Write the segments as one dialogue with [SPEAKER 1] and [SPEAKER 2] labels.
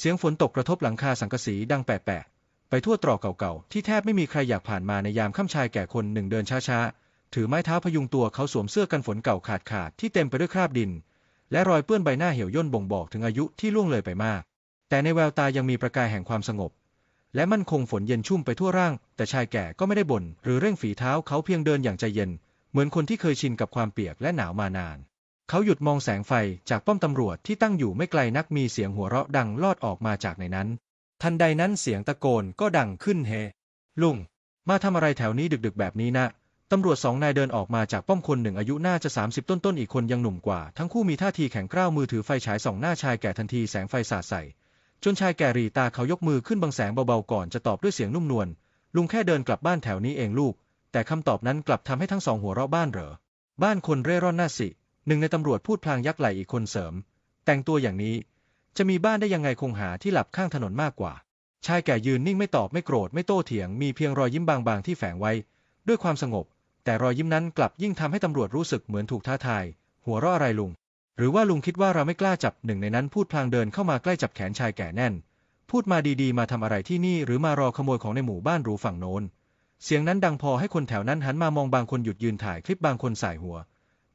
[SPEAKER 1] เสียงฝนตกกระทบหลังคาสังกะสีดังแปะๆไปทั่วตรอกเก่าๆ ที่แทบไม่มีใครอยากผ่านมาในยามค่ำชายแก่คนหนึ่งเดินช้าๆ ถือไม้เท้าพยุงตัวเขาสวมเสื้อกันฝนเก่าขาดๆที่เต็มไปด้วยคราบดิน และรอยเปื้อนใบหน้าเหี่ยวย่นบ่งบอกถึงอายุที่ล่วงเลยไปมาก แต่ในแววตายังมีประกายแห่งความสงบ และมั่นคงฝนเย็นชุ่มไปทั่วร่าง แต่ชายแก่ก็ไม่ได้บ่นหรือเร่งฝีเท้าเขาเพียงเดินอย่างใจเย็น เหมือนคนที่เคยชินกับความเปียกและหนาวมานาน เขาหยุดมองแสงไฟจากป้อมตำรวจที่ตั้งอยู่ไม่ไกลนักมีเสียงหัวเราะดังลอดออกมาจากในนั้น ทันใดนั้นเสียงตะโกนก็ดังขึ้นเฮ ลุง มาทำอะไรแถวนี้ดึกๆ แบบนี้นะตำรวจสองนายเดินออกมาจากป้อมคนหนึ่งอายุน่าจะ 30 ต้นๆ อีกคนยังหนุ่มกว่า ทั้งคู่มีท่าทีแข็งกร้าวมือถือไฟฉายส่องหน้าชายแก่ทันทีแสงไฟสาดใส่ จนชายแก่รีตาเขายกมือขึ้นบังแสงเบาๆก่อนจะตอบด้วยเสียงนุ่มนวลลุงแค่เดินกลับบ้านแถวนี้เองลูก แต่คำตอบนั้นกลับทำให้ทั้งสองหัวเราะบ้านเหรอ บ้านคนเร่ร่อนน่าสิ หนึ่งในตำรวจพูดพลางยักไหลอีกคนเสริม แต่งตัวอย่างนี้ จะมีบ้านได้ยังไงคงหาที่หลับข้างถนนมากกว่า ชายแก่ยืนนิ่งไม่ตอบไม่โกรธไม่โต้เถียงมีเพียงรอยยิ้มบางๆที่แฝงไว้ ด้วยความสงบ แต่รอยยิ้มนั้นกลับยิ่งทำให้ตำรวจรู้สึกเหมือนถูกท้าทาย หัวเราะอะไรลุง หรือว่าลุงคิดว่าเราไม่กล้าจับหนึ่งในนั้นพูดพลางเดินเข้ามาใกล้จับแขนชายแก่แน่น พูดมาดีๆ มาทำอะไรที่นี่หรือมารอขโมยของในหมู่บ้านหรูฝั่งโน้นเสียงนั้นดังพอให้คนแถวนั้นหันมามองบางคนหยุดยืนถ่ายคลิปบางคนสายหัว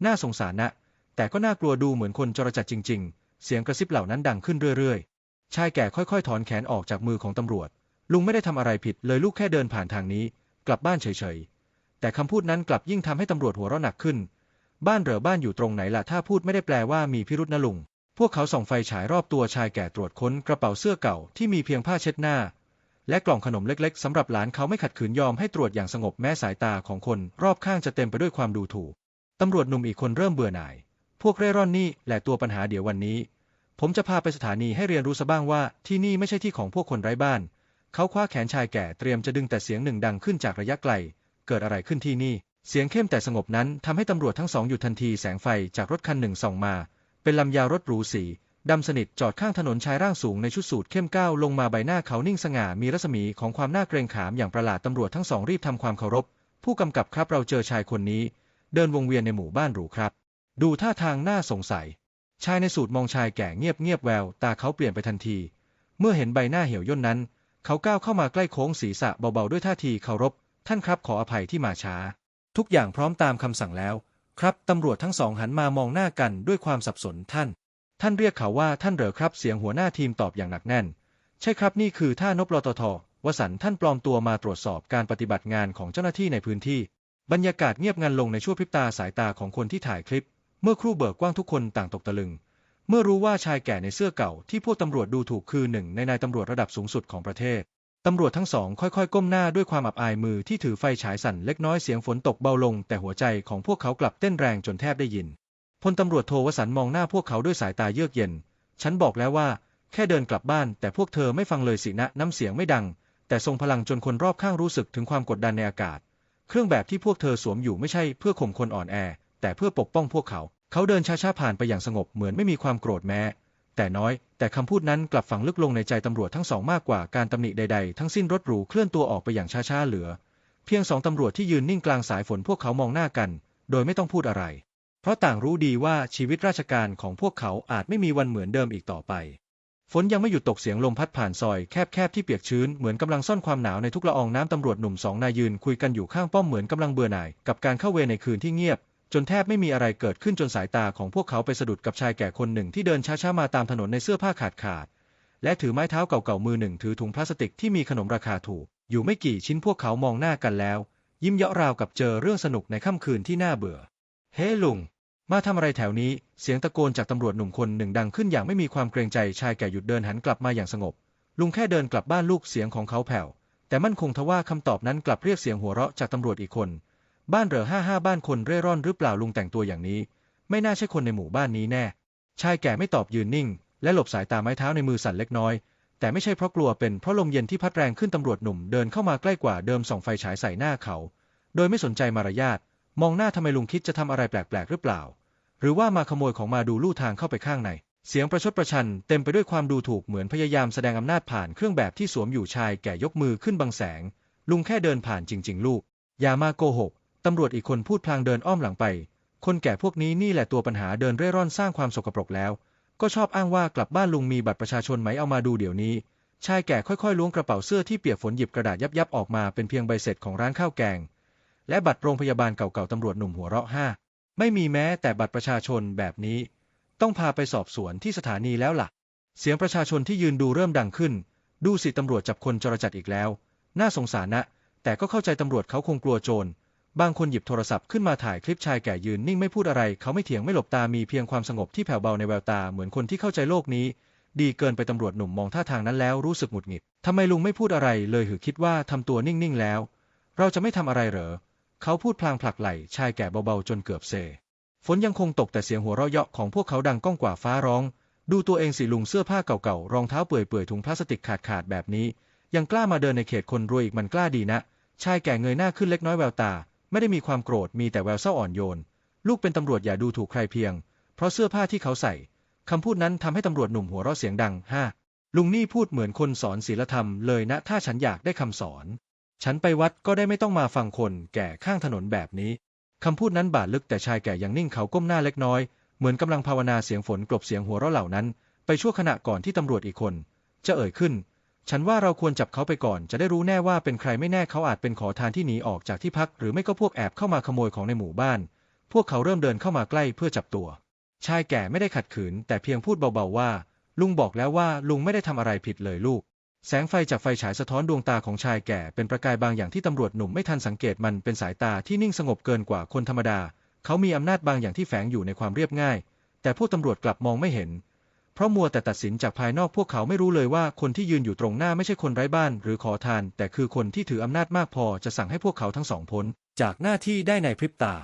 [SPEAKER 1] น่าสงสารนะ แต่ก็น่ากลัวดูเหมือนคนจรจัดจริง ๆ เสียงกระซิบเหล่านั้นดังขึ้นเรื่อยๆ ชายแก่ค่อยๆ ถอนแขนออกจากมือของตำรวจ ลุงไม่ได้ทำอะไรผิดเลยลูกแค่เดินผ่านทางนี้ กลับบ้านเฉยๆ แต่คำพูดนั้นกลับยิ่งทำให้ตำรวจหัวเราะหนักขึ้น บ้านเหรอบ้านอยู่ตรงไหนล่ะถ้าพูดไม่ได้แปลว่ามีพิรุษนะลุง พวกเขาส่องไฟฉายรอบตัวชายแก่ตรวจค้นกระเป๋าเสื้อเก่าที่มีเพียงผ้าเช็ดหน้า และกล่องขนมเล็กๆสำหรับหลานเขาไม่ขัดขืนยอมให้ตรวจอย่างสงบแม้สายตาของคน รอบข้างจะเต็มไปด้วยความดูถูกตำรวจหนุ่มอีกคนเริ่มเบื่อหน่าย พวกเร่ร่อนนี่แหละตัวปัญหาเดี๋ยววันนี้ ผมจะพาไปสถานีให้เรียนรู้ซะบ้างว่าที่นี่ไม่ใช่ที่ของพวกคนไร้บ้าน เขาคว้าแขนชายแก่เตรียมจะดึงแต่เสียงหนึ่งดังขึ้นจากระยะไกล เกิดอะไรขึ้นที่นี่ เสียงเข้มแต่สงบนั้นทำให้ตำรวจทั้งสองหยุดทันทีแสงไฟจากรถคันหนึ่งส่องมา เป็นลำยาวรถหรูสีดำสนิทจอดข้างถนนชายร่างสูงในชุดสูทเข้มก้าวลงมาใบหน้าเขานิ่งสง่ามีรัศมีของความน่าเกรงขามอย่างประหลาดตำรวจทั้งสองรีบทำความเคารพ ผู้กำกับครับเราเจอชายคนนี้ เดินวงเวียนในหมู่บ้านหรูครับ ดูท่าทางน่าสงสัย ชายในสูตรมองชายแก่เงียบเงียบแวว ตาเขาเปลี่ยนไปทันที เมื่อเห็นใบหน้าเหี่ยวย่นนั้น เขาก้าวเข้ามาใกล้โค้งศีรษะเบาๆด้วยท่าทีเคารพ ท่านครับขออภัยที่มาช้า ทุกอย่างพร้อมตามคำสั่งแล้ว ครับตำรวจทั้งสองหันมามองหน้ากันด้วยความสับสนท่าน ท่านเรียกเขาว่าท่านเหรอครับเสียงหัวหน้าทีมตอบอย่างหนักแน่น ใช่ครับนี่คือท่านบลตทวสันท่านปลอมตัวมาตรวจสอบการปฏิบัติงานของเจ้าหน้าที่ในพื้นที่ บรรยากาศเงียบงันลงในชั่วพริบตาสายตาของคนที่ถ่ายคลิป เมื่อครู่เบิกกว้างทุกคนต่างตกตะลึง เมื่อรู้ว่าชายแก่ในเสื้อเก่าที่พวกตำรวจดูถูกคือหนึ่งในนายตำรวจระดับสูงสุดของประเทศ ตำรวจทั้งสองค่อยๆ ก้มหน้าด้วยความอับอายมือที่ถือไฟฉายสั่นเล็กน้อยเสียงฝนตกเบาลง แต่หัวใจของพวกเขากลับเต้นแรงจนแทบได้ยิน พลตำรวจโทวสันมองหน้าพวกเขาด้วยสายตาเยือกเย็น ฉันบอกแล้วว่า แค่เดินกลับบ้านแต่พวกเธอไม่ฟังเลยสินะน้ำเสียงไม่ดัง แต่ทรงพลังจนคนรอบข้างรู้สึกถึงความกดดันในอากาศ เครื่องแบบที่พวกเธอสวมอยู่ไม่ใช่เพื่อข่มคนอ่อนแอ แต่เพื่อปกป้องพวกเขา เขาเดินช้าๆผ่านไปอย่างสงบเหมือนไม่มีความโกรธแม้ แต่น้อย แต่คำพูดนั้นกลับฝังลึกลงในใจตำรวจทั้งสองมากกว่าการตำหนิใดๆ ทั้งสิ้นรถหรูเคลื่อนตัวออกไปอย่างช้าๆเหลือ เพียงสองตำรวจที่ยืนนิ่งกลางสายฝนพวกเขามองหน้ากัน โดยไม่ต้องพูดอะไร เพราะต่างรู้ดีว่าชีวิตราชการของพวกเขาอาจไม่มีวันเหมือนเดิมอีกต่อไปฝนยังไม่หยุดตกเสียงลมพัดผ่านซอยแคบๆที่เปียกชื้นเหมือนกำลังซ่อนความหนาวในทุกละอองน้ำตำรวจหนุ่มสองนายยืนคุยกันอยู่ข้างป้อมเหมือนกำลังเบื่อหน่ายกับการเข้าเวรในคืนที่เงียบ จนแทบไม่มีอะไรเกิดขึ้นจนสายตาของพวกเขาไปสะดุดกับชายแก่คนหนึ่งที่เดินช้าๆมาตามถนนในเสื้อผ้าขาดขาด และถือไม้เท้าเก่าๆมือหนึ่งถือถุงพลาสติกที่มีขนมราคาถูก อยู่ไม่กี่ชิ้นพวกเขามองหน้ากันแล้ว ยิ้มเยาะราวกับเจอเรื่องสนุกในค่ำคืนที่น่าเบื่อ เฮ้ลุง มาทำอะไรแถวนี้ เสียงตะโกนจากตำรวจหนุ่มคนหนึ่งดังขึ้นอย่างไม่มีความเกรงใจชายแก่หยุดเดินหันกลับมาอย่างสงบ ลุงแค่เดินกลับบ้านลูกเสียงของเขาแผ่วแต่มั่นคงทว่าคำตอบนั้นกลับเรียกเสียงหัวเราะจากตำรวจอีกคน บ้านเหรอห้าห้าบ้านคนเร่ร่อนหรือเปล่าลุงแต่งตัวอย่างนี้ ไม่น่าใช่คนในหมู่บ้านนี้แน่ ชายแก่ไม่ตอบยืนนิ่ง และหลบสายตาไม้เท้าในมือสั่นเล็กน้อย แต่ไม่ใช่เพราะกลัวเป็นเพราะลมเย็นที่พัดแรงขึ้นตำรวจหนุ่มเดินเข้ามาใกล้กว่าเดิมส่องไฟฉายใส่หน้าเขา โดยไม่สนใจมารยาทมองหน้าทำไมลุงคิดจะทำอะไรแปลกๆหรือเปล่า หรือว่ามาขโมยของมาดูลู่ทางเข้าไปข้างในเสียงประชดประชันเต็มไปด้วยความดูถูกเหมือนพยายามแสดงอำนาจผ่านเครื่องแบบที่สวมอยู่ชายแก่ยกมือขึ้นบังแสง ลุงแค่เดินผ่านจริง ๆ ลูก อย่ามาโกหก ตำรวจอีกคนพูดพลางเดินอ้อมหลังไป คนแก่พวกนี้นี่แหละตัวปัญหาเดินเร่ร่อนสร้างความสกปรกแล้ว ก็ชอบอ้างว่ากลับบ้านลุงมีบัตรประชาชนไหมเอามาดูเดี๋ยวนี้ ชายแก่ค่อยๆล้วงกระเป๋าเสื้อที่เปียกฝนหยิบกระดาษยับๆออกมาเป็นเพียงใบเสร็จของร้านข้าวแกง และบัตรโรงพยาบาลเก่าๆตำรวจหนุ่มหัวเราะห้าไม่มีแม้แต่บัตรประชาชนแบบนี้ ต้องพาไปสอบสวนที่สถานีแล้วล่ะ เสียงประชาชนที่ยืนดูเริ่มดังขึ้น ดูสิตำรวจจับคนจรจัดอีกแล้ว น่าสงสารนะ แต่ก็เข้าใจตำรวจเขาคงกลัวโจร บางคนหยิบโทรศัพท์ขึ้นมาถ่ายคลิปชายแก่ยืนนิ่งไม่พูดอะไร เขาไม่เถียงไม่หลบตามีเพียงความสงบที่แผ่วเบาในแววตาเหมือนคนที่เข้าใจโลกนี้ ดีเกินไปตำรวจหนุ่มมองท่าทางนั้นแล้วรู้สึกหงุดหงิดทำไมลุงไม่พูดอะไรเลยหือคิดว่าทำตัวนิ่งๆแล้ว เราจะไม่ทำอะไรเหรอ เขาพูดพลางผลักไหล่ชายแก่เบาๆจนเกือบเซฝนยังคงตกแต่เสียงหัวเราะเยาะของพวกเขาดังก้องกว่าฟ้าร้อง ดูตัวเองสิลุงเสื้อผ้าเก่าๆรองเท้าเปื่อยๆถุงพลาสติกขาดๆแบบนี้ ยังกล้ามาเดินในเขตคนรวยอีกมันกล้าดีนะ ชายแก่เงยหน้าขึ้นเล็กน้อยแววตา ไม่ได้มีความโกรธมีแต่แววเศร้าอ่อนโยน ลูกเป็นตำรวจอย่าดูถูกใครเพียง เพราะเสื้อผ้าที่เขาใส่คำพูดนั้นทำให้ตำรวจหนุ่มหัวเราะเสียงดังห้าลุงนี่พูดเหมือนคนสอนศีลธรรมเลยนะ ถ้าฉันอยากได้คำสอน ฉันไปวัดก็ได้ไม่ต้องมาฟังคนแก่ข้างถนนแบบนี้คำพูดนั้นบาดลึกแต่ชายแก่ยังนิ่งเขาก้มหน้าเล็กน้อย เหมือนกำลังภาวนาเสียงฝนกลบเสียงหัวเราะเหล่านั้น ไปชั่วขณะก่อนที่ตำรวจอีกคน จะเอ่ยขึ้น ฉันว่าเราควรจับเขาไปก่อน จะได้รู้แน่ว่าเป็นใครไม่แน่เขาอาจเป็นขอทานที่หนีออกจากที่พัก หรือไม่ก็พวกแอบเข้ามาขโมยของในหมู่บ้าน พวกเขาเริ่มเดินเข้ามาใกล้เพื่อจับตัว ชายแก่ไม่ได้ขัดขืน แต่เพียงพูดเบาๆว่า ลุงบอกแล้วว่าลุงไม่ได้ทำอะไรผิดเลยลูก แสงไฟจากไฟฉายสะท้อนดวงตาของชายแก่เป็นประกายบางอย่างที่ตำรวจหนุ่มไม่ทันสังเกตมันเป็นสายตาที่นิ่งสงบเกินกว่าคนธรรมดา เขามีอำนาจบางอย่างที่แฝงอยู่ในความเรียบง่าย แต่พวกตำรวจกลับมองไม่เห็น เพราะมัวแต่ตัดสินจากภายนอกพวกเขาไม่รู้เลยว่าคนที่ยืนอยู่ตรงหน้าไม่ใช่คนไร้บ้านหรือขอทาน แต่คือคนที่ถืออำนาจมากพอจะสั่งให้พวกเขาทั้งสองพ้น จากหน้าที่ได้ในพริบตา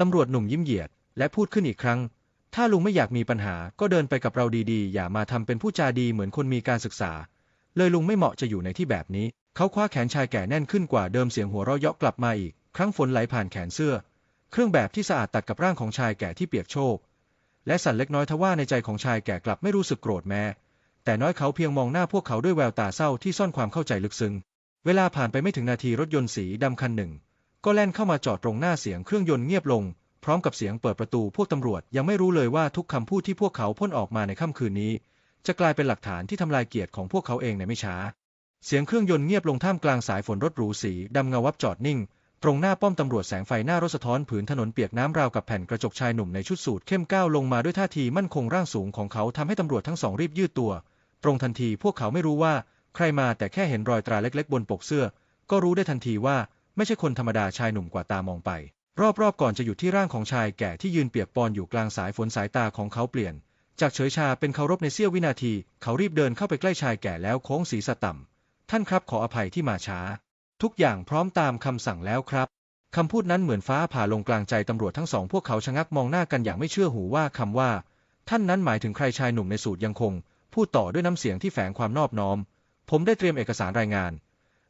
[SPEAKER 1] ตำรวจหนุ่มยิ้มเหยียด และพูดขึ้นอีกครั้ง ถ้าลุงไม่อยากมีปัญหาก็เดินไปกับเราดีๆ อย่ามาทำเป็นผู้จาดีเหมือนคนมีการศึกษา เลยลุงไม่เหมาะจะอยู่ในที่แบบนี้ เขาคว้าแขนชายแก่แน่นขึ้นกว่าเดิมเสียงหัวเราะเยาะกลับมาอีก ครั้งฝนไหลผ่านแขนเสื้อ เครื่องแบบที่สะอาดตัดกับร่างของชายแก่ที่เปียกโชก และสั่นเล็กน้อยทว่าในใจของชายแก่กลับไม่รู้สึกโกรธแม้ แต่น้อยเขาเพียงมองหน้าพวกเขาด้วยแววตาเศร้าที่ซ่อนความเข้าใจลึกซึ้ง เวลาผ่านไปไม่ถึงนาทีรถยนต์สีดำคันหนึ่ง ก็แล่นเข้ามาจอดตรงหน้าเสียงเครื่องยนต์เงียบลง พร้อมกับเสียงเปิดประตูพวกตำรวจยังไม่รู้เลยว่าทุกคำพูดที่พวกเขาพ่นออกมาในค่ำคืนนี้ จะกลายเป็นหลักฐานที่ทำลายเกียรติของพวกเขาเองในไม่ช้า เสียงเครื่องยนต์เงียบลงท่ามกลางสายฝนรถหรูสีดำเงาวับจอดนิ่ง ตรงหน้าป้อมตำรวจแสงไฟหน้ารถสะท้อนผืนถนนเปียกน้ำราวกับแผ่นกระจกชายหนุ่มในชุดสูทเข้มก้าวลงมาด้วยท่าทีมั่นคงร่างสูงของเขาทำให้ตำรวจทั้งสองรีบยืดตัว ตรงทันทีพวกเขาไม่รู้ว่าใครมาแต่แค่เห็นรอยตราเล็กๆ บนปกเสื้อ ก็รู้ได้ทันทีว่าไม่ใช่คนธรรมดาชายหนุ่มกว่าตามองไป รอบๆก่อนจะหยุดที่ร่างของชายแก่ที่ยืนเปียกปอนอยู่กลางสายฝนสายตาของเขาเปลี่ยน จากเฉยชาเป็นเคารพในเสี้ยววินาที เขารีบเดินเข้าไปใกล้ชายแก่แล้วโค้งศีรษะต่ำท่านครับขออภัยที่มาช้า ทุกอย่างพร้อมตามคำสั่งแล้วครับคำพูดนั้นเหมือนฟ้าผ่าลงกลางใจตำรวจทั้งสองพวกเขาชะงักมองหน้ากันอย่างไม่เชื่อหูว่าคำว่า ท่านนั้นหมายถึงใครชายหนุ่มในสูตรยังคง พูดต่อด้วยน้ำเสียงที่แฝงความนอบน้อม ผมได้เตรียมเอกสารรายงาน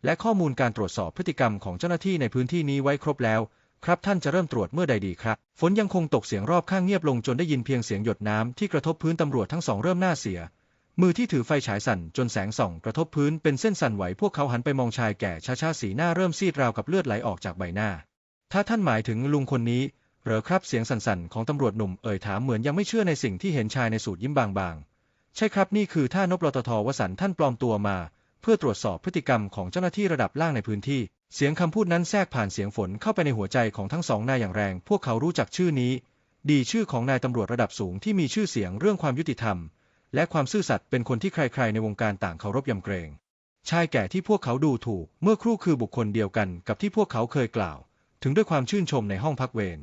[SPEAKER 1] และข้อมูลการตรวจสอบพฤติกรรมของเจ้าหน้าที่ในพื้นที่นี้ไว้ครบแล้ว ครับท่านจะเริ่มตรวจเมื่อใดดีครับ ฝนยังคงตกเสียงรอบข้างเงียบลงจนได้ยินเพียงเสียงหยดน้ำที่กระทบพื้นตำรวจทั้งสองเริ่มหน้าเสีย มือที่ถือไฟฉายสั่นจนแสงส่องกระทบพื้นเป็นเส้นสั่นไหวพวกเขาหันไปมองชายแก่ช้าๆสีหน้าเริ่มซีดราวกับเลือดไหลออกจากใบหน้า ถ้าท่านหมายถึงลุงคนนี้เหรอครับเสียงสั่นๆของตำรวจหนุ่มเอ่ยถามเหมือนยังไม่เชื่อในสิ่งที่เห็นชายในสูตรยิ้มบางๆ ใช่ครับนี่คือท่านบลตทวสันท่านปลอมตัวมา เพื่อตรวจสอบพฤติกรรมของเจ้าหน้าที่ระดับล่างในพื้นที่ เสียงคำพูดนั้นแทรกผ่านเสียงฝนเข้าไปในหัวใจของทั้งสองนายอย่างแรง พวกเขารู้จักชื่อนี้ ดีชื่อของนายตำรวจระดับสูงที่มีชื่อเสียงเรื่องความยุติธรรม และความซื่อสัตย์เป็นคนที่ใครๆในวงการต่างเคารพยำเกรง ชายแก่ที่พวกเขาดูถูกเมื่อครู่คือบุคคลเดียวกันกับที่พวกเขาเคยกล่าว ถึงด้วยความชื่นชมในห้องพักเวร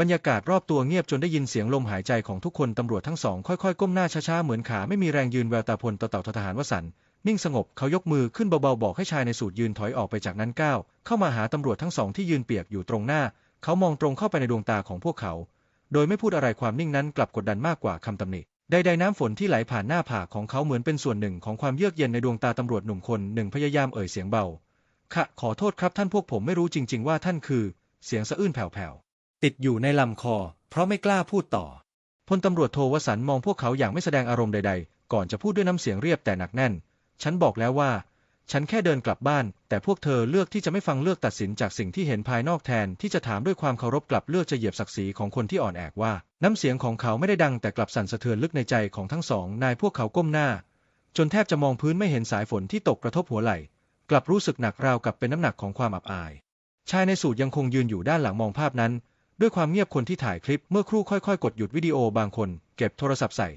[SPEAKER 1] บรรยากาศรอบตัวเงียบจนได้ยินเสียงลมหายใจของทุกคนตำรวจทั้งสองค่อยๆ ก้มหน้าช้าๆ เหมือนขาไม่มีแรงยืนแววตาพลต่อเต่าทหารวสันนิ่งสงบเขายกมือขึ้นเบาๆ บอกให้ชายในสูตรยืนถอยออกไปจากนั้นก้าวเข้ามาหาตำรวจทั้งสองที่ยืนเปียกอยู่ตรงหน้า เขามองตรงเข้าไปในดวงตาของพวกเขา โดยไม่พูดอะไรความนิ่งนั้นกลับกดดันมากกว่าคำตำหนิ ใดๆน้ำฝนที่ไหลผ่านหน้าผากของเขาเหมือนเป็นส่วนหนึ่งของความเยือกเย็นในดวงตาตำรวจหนุ่มคนหนึ่งพยายามเอ่ยเสียงเบา ค่ะขอโทษครับท่านพวกผมไม่รู้จริง ๆ ว่าท่านคือ เสียงสะอื้นแผ่วๆ ติดอยู่ในลำคอ เพราะไม่กล้าพูดต่อ พลตำรวจโทวสันมองพวกเขาอย่างไม่แสดงอารมณ์ใด ๆ ก่อนจะพูดด้วยน้ำเสียงเรียบแต่หนักแน่น ฉันบอกแล้วว่า ฉันแค่เดินกลับบ้าน แต่พวกเธอเลือกที่จะไม่ฟังเลือกตัดสินจากสิ่งที่เห็นภายนอกแทนที่จะถามด้วยความเคารพกลับเลือกจะเหยียบศักดิ์ศรีของคนที่อ่อนแอว่า น้ำเสียงของเขาไม่ได้ดังแต่กลับสั่นสะเทือนลึกในใจของทั้งสองนายพวกเขาก้มหน้า จนแทบจะมองพื้นไม่เห็นสายฝนที่ตกกระทบหัวไหล่ กลับรู้สึกหนักราวกับเป็นน้ำหนักของความอับอาย ชายในสูตรยังคงยืนอยู่ด้านหลังมองภาพนั้น ด้วยความเงียบคนที่ถ่ายคลิปเมื่อครู่ค่อย ๆ กดหยุดวิดีโอบางคน เก็บโทรศัพท์ใส่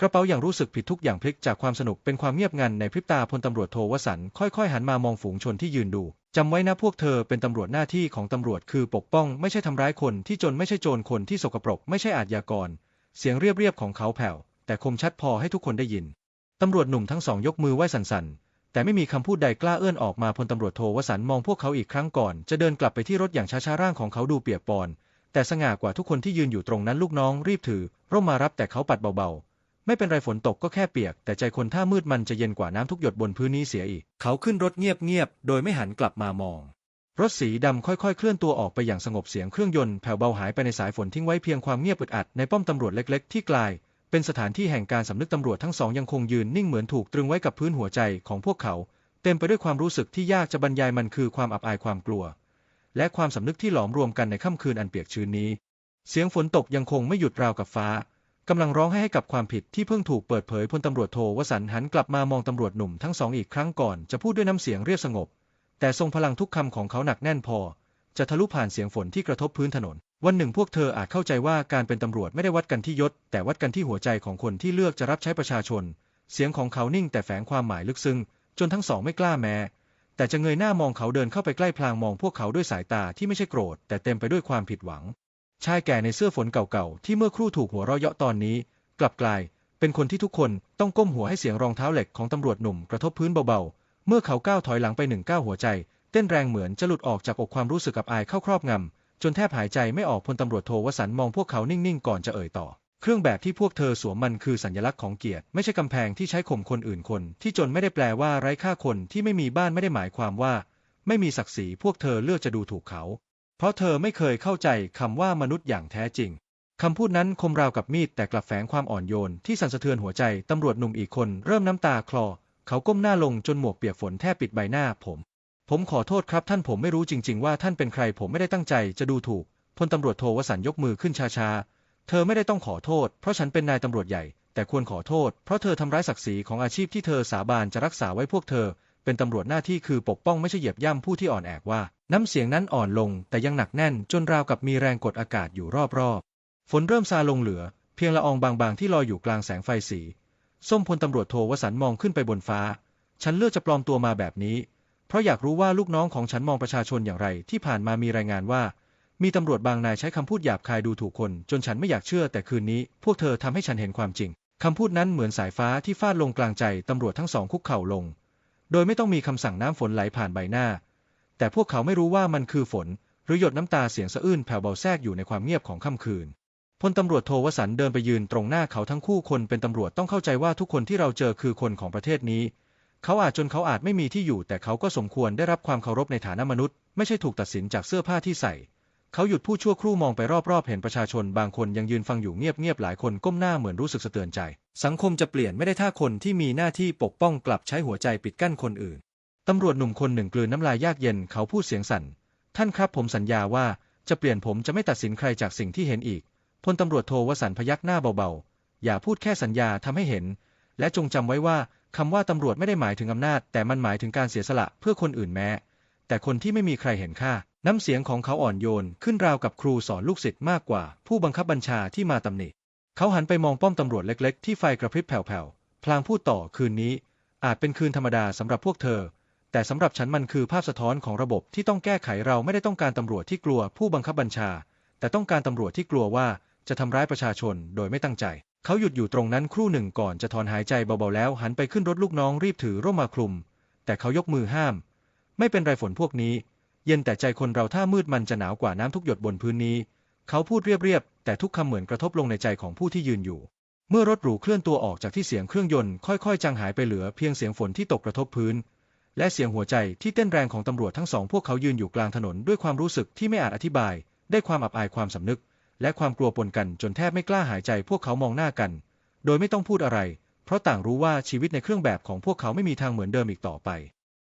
[SPEAKER 1] กระเป๋าอย่างรู้สึกผิดทุกอย่างพลิกจากความสนุกเป็นความเงียบงันในพริบตาพลตำรวจโทวสันค่อยๆ หันมามองฝูงชนที่ยืนดูจำไว้นะพวกเธอเป็นตำรวจหน้าที่ของตำรวจคือปกป้องไม่ใช่ทำร้ายคนที่จนไม่ใช่โจรคนที่สกปรกไม่ใช่อาชญากร เสียงเรียบๆของเขาแผ่ว แต่คมชัดพอให้ทุกคนได้ยินตำรวจหนุ่มทั้งสองยกมือไหว้สันๆ แต่ไม่มีคำพูดใดกล้าเอื้อนออกมาพลตำรวจโทวสันมองพวกเขาอีกครั้งก่อน จะเดินกลับไปที่รถอย่างช้าๆร่างของเขาดูเปียกปอน แต่สง่ากว่าทุกคนที่ยืนอยู่ตรงนั้นลูกน้องรีบถือ ร่มมารับแต่เขาปัดเบาๆ ไม่เป็นไรฝนตกก็แค่เปียก แต่ใจคนถ้ามืดมันจะเย็นกว่าน้ำทุกหยดบนพื้นนี้เสียอีก เขาขึ้นรถเงียบๆ โดยไม่หันกลับมามอง รถสีดำค่อยๆ เคลื่อนตัวออกไปอย่างสงบเสียงเครื่องยนต์แผ่วเบาหายไปในสายฝนทิ้งไว้เพียงความเงียบอึดอัดในป้อมตำรวจเล็กๆ ที่กลาย เป็นสถานที่แห่งการสำนึกตำรวจทั้งสองยังคงยืนนิ่งเหมือนถูกตรึงไว้กับพื้นหัวใจของพวกเขา เต็มไปด้วยความรู้สึกที่ยากจะบรรยายมันคือความอับอายความกลัว และความสำนึกที่หลอมรวมกันในค่ำคืนอันเปียกชื้นนี้ เสียงฝนตกยังคงไม่หยุดราวกับฟ้า กำลังร้องให้ให้กับความผิดที่เพิ่งถูกเปิดเผยพลตำรวจโทวสันหันกลับมามองตำรวจหนุ่มทั้งสองอีกครั้งก่อนจะพูดด้วยน้ำเสียงเรียบสงบ แต่ทรงพลังทุกคำของเขาหนักแน่นพอ จะทะลุผ่านเสียงฝนที่กระทบพื้นถนน วันหนึ่งพวกเธออาจเข้าใจว่าการเป็นตำรวจไม่ได้วัดกันที่ยศ แต่วัดกันที่หัวใจของคนที่เลือกจะรับใช้ประชาชน เสียงของเขานิ่งแต่แฝงความหมายลึกซึ้งจนทั้งสองไม่กล้าแม้ แต่จะเงยหน้ามองเขาเดินเข้าไปใกล้พลางมองพวกเขาด้วยสายตาที่ไม่ใช่โกรธ แต่เต็มไปด้วยความผิดหวัง ชายแก่ในเสื้อฝนเก่าๆ ที่เมื่อครู่ถูกหัวเราะเยาะตอนนี้ กลับกลาย เป็นคนที่ทุกคนต้องก้มหัวให้เสียงรองเท้าเหล็กของตำรวจหนุ่มกระทบพื้นเบาๆ เมื่อเขาก้าวถอยหลังไปหนึ่งก้าวหัวใจ เต้นแรงเหมือนจะหลุดออกจากอกความรู้สึกอับอายเข้าครอบงำจนแทบหายใจไม่ออกพลตำรวจโทวสันมองพวกเขานิ่งๆก่อนจะเอ่ยต่อ เครื่องแบบที่พวกเธอสวมมันคือสัญลักษณ์ของเกียรติไม่ใช่กำแพงที่ใช้ข่มคนอื่นคน ที่จนไม่ได้แปลว่าไร้ค่าคนที่ไม่มีบ้านไม่ได้หมายความว่า ไม่มีศักดิ์ศรีพวกเธอเลือกจะดูถูกเขา เพราะเธอไม่เคยเข้าใจคำว่ามนุษย์อย่างแท้จริงคำพูดนั้นคมราวกับมีดแต่กลับแฝงความอ่อนโยนที่สั่นสะเทือนหัวใจตำรวจหนุ่มอีกคนเริ่มน้ำตาคลอ เขาก้มหน้าลงจนหมวกเปียกฝนแทบปิดใบหน้าผม ผมขอโทษครับท่านผมไม่รู้จริง ๆ ว่าท่านเป็นใครผมไม่ได้ตั้งใจจะดูถูกพลตำรวจโทวสันยกมือขึ้นช้าๆ เธอไม่ได้ต้องขอโทษ เพราะฉันเป็นนายตำรวจใหญ่ แต่ควรขอโทษ เพราะเธอทำร้ายศักดิ์ศรีของอาชีพที่เธอสาบานจะรักษาไว้พวกเธอ เป็นตำรวจหน้าที่คือปกป้องไม่ใช่เหยียบย่ำผู้ที่อ่อนแอว่า น้ำเสียงนั้นอ่อนลงแต่ยังหนักแน่นจนราวกับมีแรงกดอากาศอยู่รอบๆ ฝนเริ่มซาลงเหลือ เพียงละอองบางๆที่ลอยอยู่กลางแสงไฟสี ส้มพลตำรวจโทวสันมองขึ้นไปบนฟ้า ฉันเลือกจะปลอมตัวมาแบบนี้ เพราะอยากรู้ว่าลูกน้องของฉันมองประชาชนอย่างไร ที่ผ่านมามีรายงานว่า มีตำรวจบางนายใช้คำพูดหยาบคายดูถูกคน จนฉันไม่อยากเชื่อแต่คืนนี้ พวกเธอทำให้ฉันเห็นความจริงคำพูดนั้นเหมือนสายฟ้าที่ฟาดลงกลางใจตำรวจทั้งสองคุกเข่าลง โดยไม่ต้องมีคำสั่งน้ำฝนไหลผ่านใบหน้า แต่พวกเขาไม่รู้ว่ามันคือฝน หรือหยดน้ำตาเสียงสะอื้นแผ่วเบาแทรกอยู่ในความเงียบของค่ำคืนพลตำรวจโทวสันเดินไปยืนตรงหน้าเขาทั้งคู่คนเป็นตำรวจต้องเข้าใจว่าทุกคนที่เราเจอคือคนของประเทศนี้ เขาอาจจนเขาอาจไม่มีที่อยู่ แต่เขาก็สมควรได้รับความเคารพในฐานะมนุษย์ ไม่ใช่ถูกตัดสินจากเสื้อผ้าที่ใส่ เขาหยุดพูดชั่วครู่มองไปรอบๆ เห็นประชาชนบางคนยังยืนฟังอยู่เงียบๆหลายคนก้มหน้าเหมือนรู้สึกสะเทือนใจ สังคมจะเปลี่ยนไม่ได้ถ้าคนที่มีหน้าที่ปกป้องกลับใช้หัวใจปิดกั้นคนอื่น ตำรวจหนุ่มคนหนึ่งกลืนน้ำลายยากเย็นเขาพูดเสียงสั่น ท่านครับผมสัญญาว่าจะเปลี่ยนผมจะไม่ตัดสินใครจากสิ่งที่เห็นอีก พลตำรวจโทวสันพยักหน้าเบาๆ อย่าพูดแค่สัญญาทำให้เห็น และจงจำไว้ว่าคำว่าตำรวจไม่ได้หมายถึงอำนาจ แต่มันหมายถึงการเสียสละเพื่อคนอื่นแม้ แต่คนที่ไม่มีใครเห็นค่า น้ำเสียงของเขาอ่อนโยนขึ้นราวกับครูสอนลูกศิษย์มากกว่า ผู้บังคับบัญชาที่มาตำหนิ เขาหันไปมองป้อมตำรวจเล็ก ๆ ที่ไฟกระพริบแผ่วๆ พลางพูดต่อคืนนี้ อาจเป็นคืนธรรมดาสำหรับพวกเธอ แต่สำหรับฉันมันคือภาพสะท้อนของระบบที่ต้องแก้ไขเราไม่ได้ต้องการตำรวจที่กลัวผู้บังคับบัญชา แต่ต้องการตำรวจที่กลัวว่าจะทำร้ายประชาชนโดยไม่ตั้งใจ เขาหยุดอยู่ตรงนั้นครู่หนึ่งก่อนจะถอนหายใจเบาๆแล้ว หันไปขึ้นรถลูกน้องรีบถือร่มมาคลุม แต่เขายกมือห้าม ไม่เป็นไรฝนพวกนี้ เย็นแต่ใจคนเราถ้ามืดมันจะหนาวกว่าน้ำทุกหยดบนพื้นนี้ เขาพูดเรียบๆแต่ทุกคำเหมือนกระทบลงในใจของผู้ที่ยืนอยู่ เมื่อรถหรูเคลื่อนตัวออกจากที่เสียงเครื่องยนต์ค่อยๆจางหายไปเหลือเพียงเสียงฝนที่ตกกระทบพื้น และเสียงหัวใจที่เต้นแรงของตำรวจทั้งสองพวกเขายืนอยู่กลางถนนด้วยความรู้สึกที่ไม่อาจอธิบาย ได้ความอับอายความสำนึก และความกลัวปนกันจนแทบไม่กล้าหายใจพวกเขามองหน้ากัน โดยไม่ต้องพูดอะไร เพราะต่างรู้ว่าชีวิตในเครื่องแบบของพวกเขาไม่มีทางเหมือนเดิมอีกต่อไป